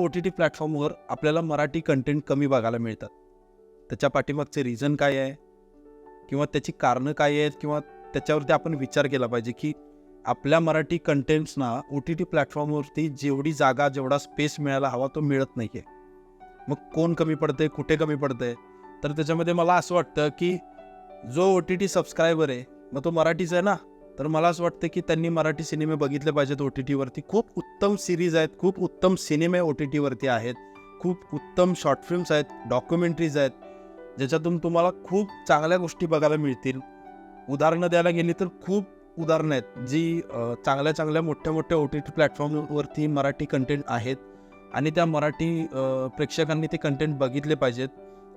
ओ T T प्लॅटफॉर्मवर आपल्याला Marathi content कमी बघायला मिळतात. त्याच्या पाठीमागचे रिझन काय आहे? किंवा त्याची कारणं काय आहेत? किंवा त्याच्यावरती आपण विचार केला पाहिजे की आपल्या मराठी कंटेंट्सना ओ टी टी प्लॅटफॉर्मवरती जेवढी जागा जेवढा स्पेस मिळायला हवा तो मिळत नाही आहे मग कोण कमी पडतंय? कुठे कमी पडतंय? तर त्याच्यामध्ये मला असं वाटतं की जो ओ टी टी सबस्क्रायबर आहे मग तो मराठीच आहे ना? तर मला असं वाटतं की त्यांनी मराठी सिनेमे बघितले पाहिजेत ओ टी टीवरती खूप उत्तम सिरीज आहेत खूप उत्तम सिनेमे ओ टी टीवरती आहेत खूप उत्तम शॉर्ट फिल्म्स आहेत डॉक्युमेंटरीज आहेत ज्याच्यातून तुम्हाला खूप चांगल्या गोष्टी बघायला मिळतील. उदाहरणं द्यायला गेली तर खूप उदाहरणं आहेत जी चांगल्या चांगल्या मोठ्या मोठ्या ओ टी टी प्लॅटफॉर्मवरती मराठी कंटेंट आहेत आणि त्या मराठी प्रेक्षकांनी ते कंटेंट बघितले पाहिजेत.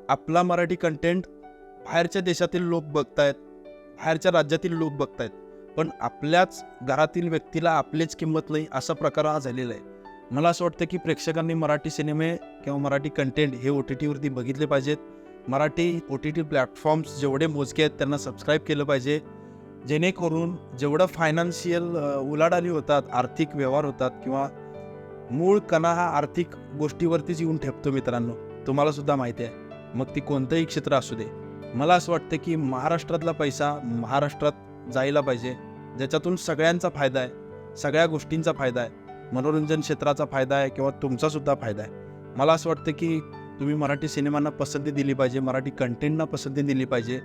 आपला मराठी कंटेंट बाहेरच्या देशातील लोक बघतायत बाहेरच्या राज्यातील लोक बघतायत. पण आपल्याच घरातील व्यक्तीला आपलीच किंमत नाही असा प्रकार हा झालेला आहे. मला असं वाटतं की प्रेक्षकांनी मराठी सिनेमे किंवा मराठी कंटेंट हे ओ टी टीवरती बघितले पाहिजेत. Marathi O T T platforms जेवढे मोजके आहेत त्यांना सबस्क्राईब केलं पाहिजे. जेणेकरून जेवढं फायनान्शियल उलाढाली होतात आर्थिक व्यवहार होतात किंवा मूळ कणा हा आर्थिक गोष्टीवरतीच येऊन ठेपतो मित्रांनो तुम्हाला सुद्धा माहिती आहे. मग ती कोणतंही क्षेत्र असू दे. मला असं वाटतं की महाराष्ट्रातला पैसा महाराष्ट्रात जायला पाहिजे. ज्याच्यातून सगळ्यांचा फायदा आहे सगळ्या गोष्टींचा फायदा आहे मनोरंजन क्षेत्राचा फायदा आहे किंवा तुमचासुद्धा फायदा आहे. मला असं वाटतं की तुम्ही मराठी सिनेमांना पसंती दिली पाहिजे मराठी कंटेंटना पसंती दिली पाहिजे.